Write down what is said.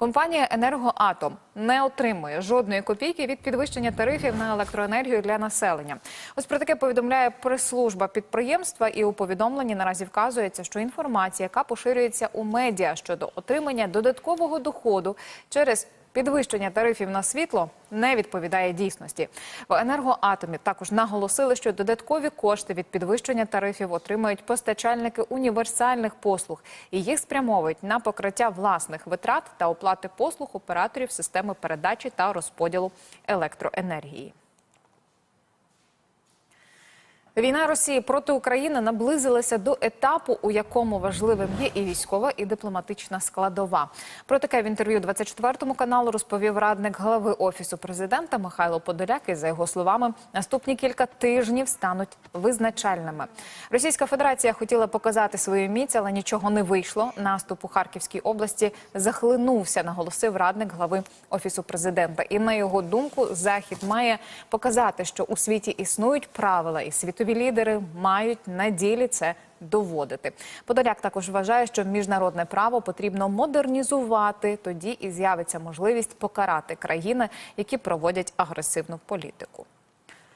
Компанія Енергоатом не отримує жодної копійки від підвищення тарифів на електроенергію для населення. Ось про таке повідомляє прес-служба підприємства, і у повідомленні наразі вказується, що інформація, яка поширюється у медіа щодо отримання додаткового доходу через Підвищення тарифів на світло не відповідає дійсності. В енергоатомі також наголосили, що додаткові кошти від підвищення тарифів отримають постачальники універсальних послуг і їх спрямовують на покриття власних витрат та оплати послуг операторів системи передачі та розподілу електроенергії. Війна Росії проти України наблизилася до етапу, у якому важливим є і військова, і дипломатична складова. Про таке в інтерв'ю 24 каналу розповів радник глави офісу президента Михайло Подоляк. І за його словами, наступні кілька тижнів стануть визначальними. Російська Федерація хотіла показати свою міць, але нічого не вийшло. Наступ у Харківській області захлинувся, наголосив радник глави офісу президента. І на його думку, захід має показати, що у світі існують правила, і світові лідери мають на ділі це доводити. Подоляк також вважає, що міжнародне право потрібно модернізувати. Тоді і з'явиться можливість покарати країни, які проводять агресивну політику.